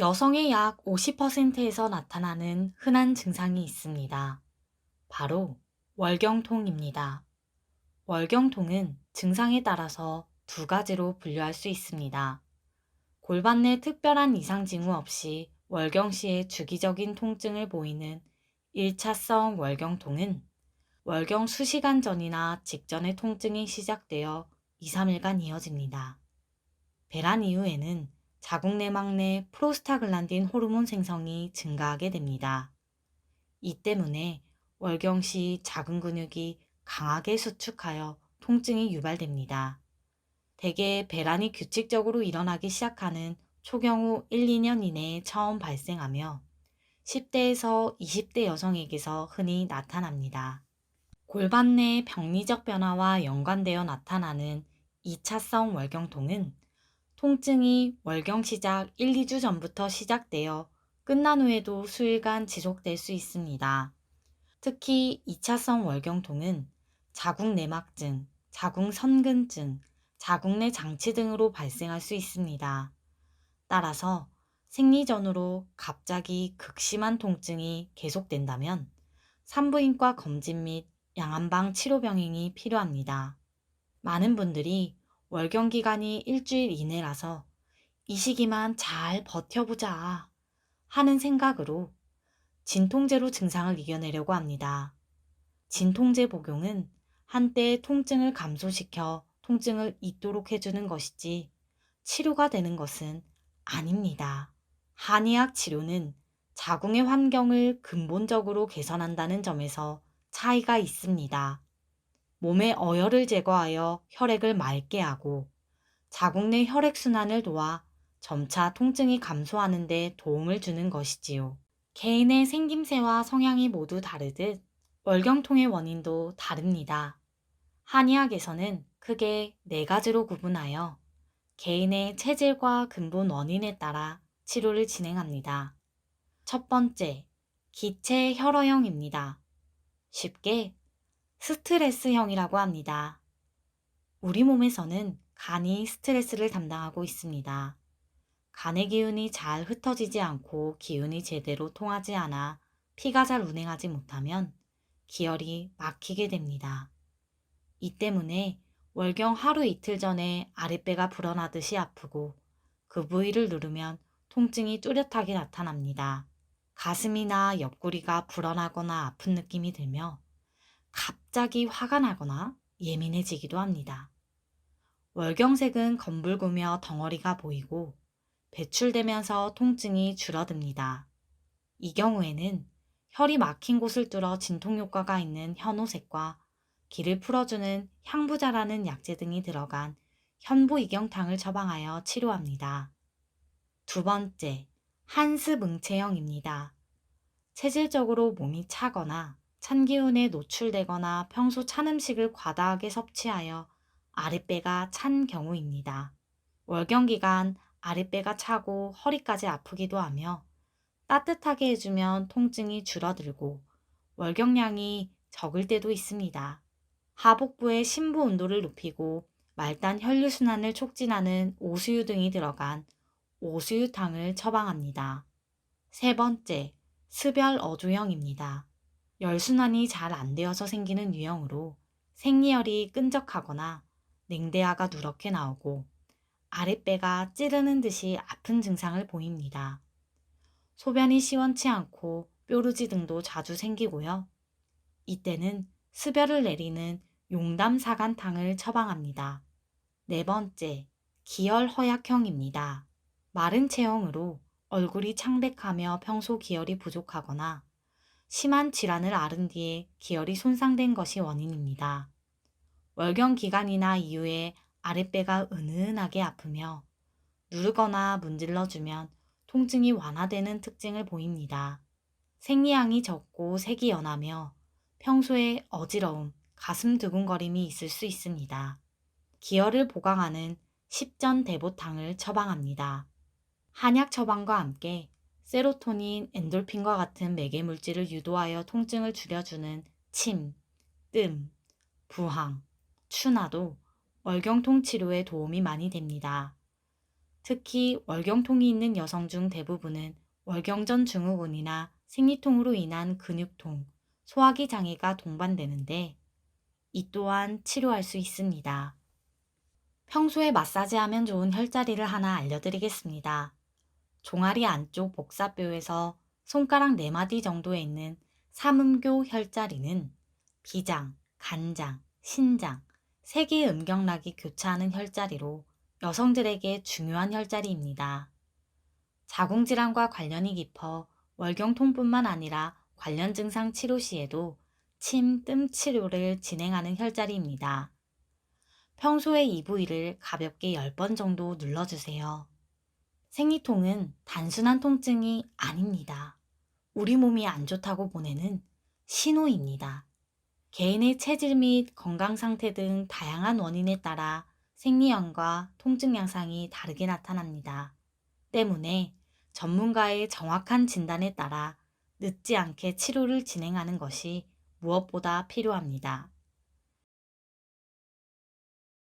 여성의 약 50%에서 나타나는 흔한 증상이 있습니다. 바로 월경통입니다. 월경통은 증상에 따라서 두 가지로 분류할 수 있습니다. 골반 내 특별한 이상 징후 없이 월경 시에 주기적인 통증을 보이는 1차성 월경통은 월경 수시간 전이나 직전에 통증이 시작되어 2, 3일간 이어집니다. 배란 이후에는 자궁 내막 내 프로스타글란딘 호르몬 생성이 증가하게 됩니다. 이 때문에 월경 시 자궁 근육이 강하게 수축하여 통증이 유발됩니다. 대개 배란이 규칙적으로 일어나기 시작하는 초경후 1, 2년 이내에 처음 발생하며 10대에서 20대 여성에게서 흔히 나타납니다. 골반 내 병리적 변화와 연관되어 나타나는 2차성 월경통은 통증이 월경 시작 1, 2주 전부터 시작되어 끝난 후에도 수일간 지속될 수 있습니다. 특히 2차성 월경통은 자궁 내막증, 자궁 선근증, 자궁 내 장치 등으로 발생할 수 있습니다. 따라서 생리 전후로 갑자기 극심한 통증이 계속된다면 산부인과 검진 및 양한방 치료 병행이 필요합니다. 많은 분들이 월경 기간이 일주일 이내라서 이 시기만 잘 버텨보자 하는 생각으로 진통제로 증상을 이겨내려고 합니다. 진통제 복용은 한때 통증을 감소시켜 통증을 잊도록 해주는 것이지 치료가 되는 것은 아닙니다. 한의학 치료는 자궁의 환경을 근본적으로 개선한다는 점에서 차이가 있습니다. 몸의 어혈을 제거하여 혈액을 맑게 하고 자궁 내 혈액순환을 도와 점차 통증이 감소하는 데 도움을 주는 것이지요. 개인의 생김새와 성향이 모두 다르듯 월경통의 원인도 다릅니다. 한의학에서는 크게 네 가지로 구분하여 개인의 체질과 근본 원인에 따라 치료를 진행합니다. 첫 번째, 기체 혈어형입니다. 쉽게 스트레스형이라고 합니다. 우리 몸에서는 간이 스트레스를 담당하고 있습니다. 간의 기운이 잘 흩어지지 않고 기운이 제대로 통하지 않아 피가 잘 운행하지 못하면 기혈이 막히게 됩니다. 이 때문에 월경 하루 이틀 전에 아랫배가 불어나듯이 아프고 그 부위를 누르면 통증이 뚜렷하게 나타납니다. 가슴이나 옆구리가 불어나거나 아픈 느낌이 들며 갑자기 화가 나거나 예민해지기도 합니다. 월경색은 검붉으며 덩어리가 보이고 배출되면서 통증이 줄어듭니다. 이 경우에는 혈이 막힌 곳을 뚫어 진통 효과가 있는 현오색과 기를 풀어주는 향부자라는 약재 등이 들어간 현부이경탕을 처방하여 치료합니다. 두 번째, 한스뭉체형입니다. 체질적으로 몸이 차거나 찬 기운에 노출되거나 평소 찬 음식을 과다하게 섭취하여 아랫배가 찬 경우입니다. 월경 기간 아랫배가 차고 허리까지 아프기도 하며 따뜻하게 해주면 통증이 줄어들고 월경량이 적을 때도 있습니다. 하복부의 심부 온도를 높이고 말단 혈류순환을 촉진하는 오수유 등이 들어간 오수유탕을 처방합니다. 세 번째, 습열 어조형입니다. 열순환이 잘 안 되어서 생기는 유형으로 생리혈이 끈적하거나 냉대하가 누렇게 나오고 아랫배가 찌르는 듯이 아픈 증상을 보입니다. 소변이 시원치 않고 뾰루지 등도 자주 생기고요. 이때는 습열을 내리는 용담사간탕을 처방합니다. 네 번째, 기혈 허약형입니다. 마른 체형으로 얼굴이 창백하며 평소 기혈이 부족하거나 심한 질환을 앓은 뒤에 기혈이 손상된 것이 원인입니다. 월경 기간이나 이후에 아랫배가 은은하게 아프며 누르거나 문질러주면 통증이 완화되는 특징을 보입니다. 생리량이 적고 색이 연하며 평소에 어지러움, 가슴 두근거림이 있을 수 있습니다. 기혈을 보강하는 십전 대보탕을 처방합니다. 한약 처방과 함께 세로토닌, 엔돌핀과 같은 매개 물질을 유도하여 통증을 줄여주는 침, 뜸, 부항, 추나도 월경통 치료에 도움이 많이 됩니다. 특히 월경통이 있는 여성 중 대부분은 월경전 증후군이나 생리통으로 인한 근육통, 소화기 장애가 동반되는데 이 또한 치료할 수 있습니다. 평소에 마사지하면 좋은 혈자리를 하나 알려드리겠습니다. 종아리 안쪽 복사뼈에서 손가락 4마디 정도에 있는 삼음교 혈자리는 비장, 간장, 신장, 세 개의 음경락이 교차하는 혈자리로 여성들에게 중요한 혈자리입니다. 자궁질환과 관련이 깊어 월경통뿐만 아니라 관련 증상 치료 시에도 침, 뜸 치료를 진행하는 혈자리입니다. 평소에 이 부위를 가볍게 10번 정도 눌러주세요. 생리통은 단순한 통증이 아닙니다. 우리 몸이 안 좋다고 보내는 신호입니다. 개인의 체질 및 건강 상태 등 다양한 원인에 따라 생리형과 통증 양상이 다르게 나타납니다. 때문에 전문가의 정확한 진단에 따라 늦지 않게 치료를 진행하는 것이 무엇보다 필요합니다.